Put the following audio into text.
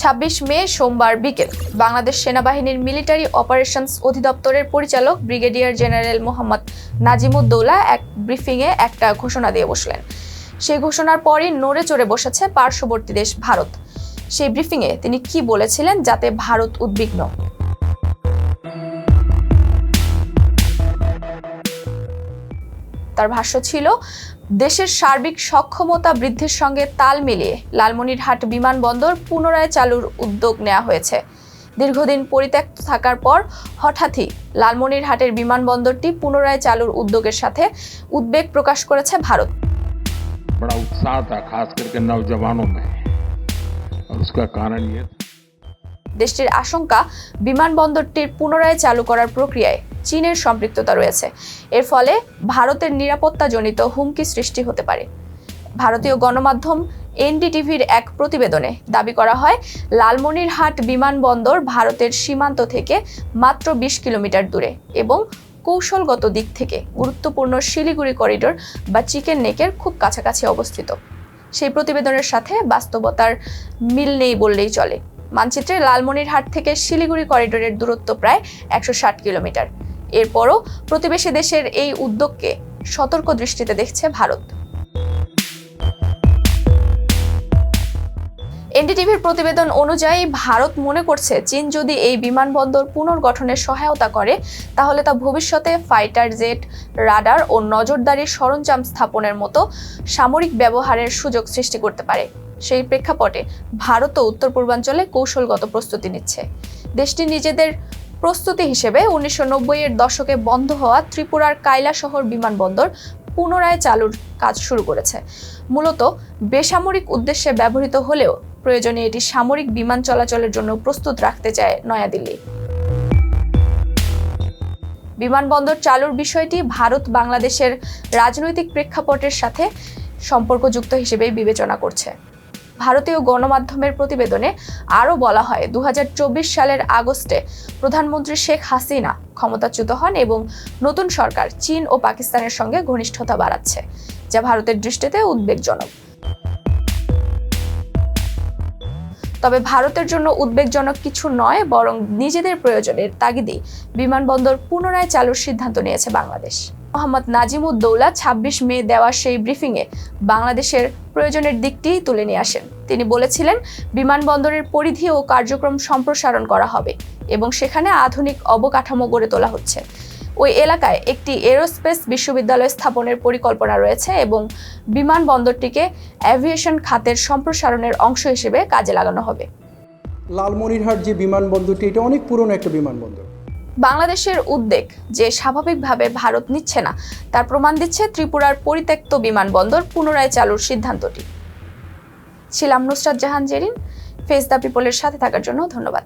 ছাব্বিশ মে, সোমবার বিকেল। বাংলাদেশ সেনাবাহিনীর মিলিটারি অপারেশনস অধিদপ্তরের পরিচালক ব্রিগেডিয়ার জেনারেল মোহাম্মদ নাজিমুদ্দৌলা এক ব্রিফিংয়ে একটা ঘোষণা দিয়ে বসলেন। সেই ঘোষণার পরই নড়ে চড়ে বসেছে পার্শ্ববর্তী দেশ ভারত। সেই ব্রিফিংয়ে তিনি কি বলেছিলেন যাতে ভারত উদ্বিগ্ন? তার ভাষ্য ছিল দেশের সার্বিক সক্ষমতা বৃদ্ধির সঙ্গে তাল মিলিয়ে লালমনিরহাট বিমানবন্দর পুনরায় চালুর উদ্যোগ নেওয়া হয়েছে দীর্ঘদিন পরিত্যক্ত থাকার পর হঠাৎই লালমনিরহাটের বিমানবন্দরটি পুনরায় চালুর উদ্যোগের সাথে উদ্বেগ প্রকাশ করেছে ভারত बड़ा उत्साह था खास करके नौजवानों में और उसका कारण ये था দেশটির আশঙ্কা, বিমানবন্দরটির পুনরায় চালু করার প্রক্রিয়ায় চীনের সম্পৃক্ততা রয়েছে। এর ফলে ভারতের নিরাপত্তাজনিত হুমকি সৃষ্টি হতে পারে। ভারতীয় গণমাধ্যম এনডিটিভির এক প্রতিবেদনে দাবি করা হয়, লালমনিরহাট বিমানবন্দর ভারতের সীমান্ত থেকে মাত্র বিশ কিলোমিটার দূরে এবং কৌশলগত দিক থেকে গুরুত্বপূর্ণ শিলিগুড়ি করিডোর বা চিকেন নেকের খুব কাছাকাছি অবস্থিত। সেই প্রতিবেদনের সাথে বাস্তবতার মিল নেই বললেই চলে। মানচিত্রে লালমনিরহাট থেকে শিলিগুড়ি করিডোরের দূরত্ব প্রায় একশো ষাট কিলোমিটার। এরপরও প্রতিবেশী দেশের এই উদ্যোগকে সতর্ক দৃষ্টিতে দেখছে ভারত। এনডিটিভির প্রতিবেদন অনুযায়ী ভারত মনে করছে চীন যদি এই বিমানবন্দর পুনর্গঠনের সহায়তা করে, তাহলে তা ভবিষ্যতে ফাইটার জেট, রাডার ও নজরদারি সরঞ্জাম স্থাপনের মতো সামরিক ব্যবহারের সুযোগ সৃষ্টি করতে পারে। সেই প্রেক্ষাপটে ভারতও উত্তর পূর্বাঞ্চলে কৌশলগত প্রস্তুতি নিচ্ছে। দেশটি নিজেদের প্রস্তুতি হিসেবে উনিশশো এর দশকে বন্ধ হওয়া ত্রিপুরার কাইলা শহর বিমানবন্দর পুনরায় চালুর কাজ শুরু করেছে। মূলত বেসামরিক উদ্দেশ্যে ব্যবহৃত হলেও প্রয়োজনে এটি সামরিক বিমান চলাচলের জন্য প্রস্তুত রাখতে চায় নয়াদিল্লি। বিমানবন্দর চালুর বিষয়টি ভারত বাংলাদেশের রাজনৈতিক প্রেক্ষাপটের সাথে সম্পর্কযুক্ত হিসেবেই বিবেচনা করছে। ভারতীয় গণমাধ্যমের প্রতিবেদনে আরও বলা হয় দু হাজার চব্বিশ সালের আগস্টে প্রধানমন্ত্রী শেখ হাসিনা ক্ষমতাচ্যুত হন এবং নতুন সরকার চীন ও পাকিস্তানের সঙ্গে ঘনিষ্ঠতা বাড়াচ্ছে, যা ভারতের দৃষ্টিতে উদ্বেগজনক। তবে ভারতের জন্য উদ্বেগজনক কিছু নয়, বরং নিজেদের প্রয়োজনের তাগিদেই বিমানবন্দর পুনরায় চালুর সিদ্ধান্ত নিয়েছে বাংলাদেশ। মোহাম্মদ নাজিমুদ্দৌলা ছাব্বিশ মে দেওয়া সেই ব্রিফিংয়ে বাংলাদেশের প্রয়োজনের দিকটি তুলে নিয়ে আসেন। তিনি বলেছিলেন, বিমানবন্দরের পরিধি ও কার্যক্রম সম্প্রসারণ করা হবে এবং সেখানে আধুনিক অবকাঠামো গড়ে তোলা হচ্ছে। ওই এলাকায় একটি এরোস্পেস বিশ্ববিদ্যালয় স্থাপনের পরিকল্পনা রয়েছে এবং বিমানবন্দরটিকে অ্যাভিয়েশন খাতের সম্প্রসারণের অংশ হিসেবে কাজে লাগানো হবে। লালমনিরহাট যে বিমানবন্দরটি, এটা অনেক পুরনো একটা বিমানবন্দর। বাংলাদেশের উদ্বেগ যে স্বাভাবিকভাবে ভারত নিচ্ছে না, তার প্রমাণ দিচ্ছে ত্রিপুরার পরিত্যক্ত বিমানবন্দর পুনরায় চালুর সিদ্ধান্তটি। ছিলাম নুসরাত জাহান জেরিন, ফেস দ্য পিপলের সাথে থাকার জন্য ধন্যবাদ।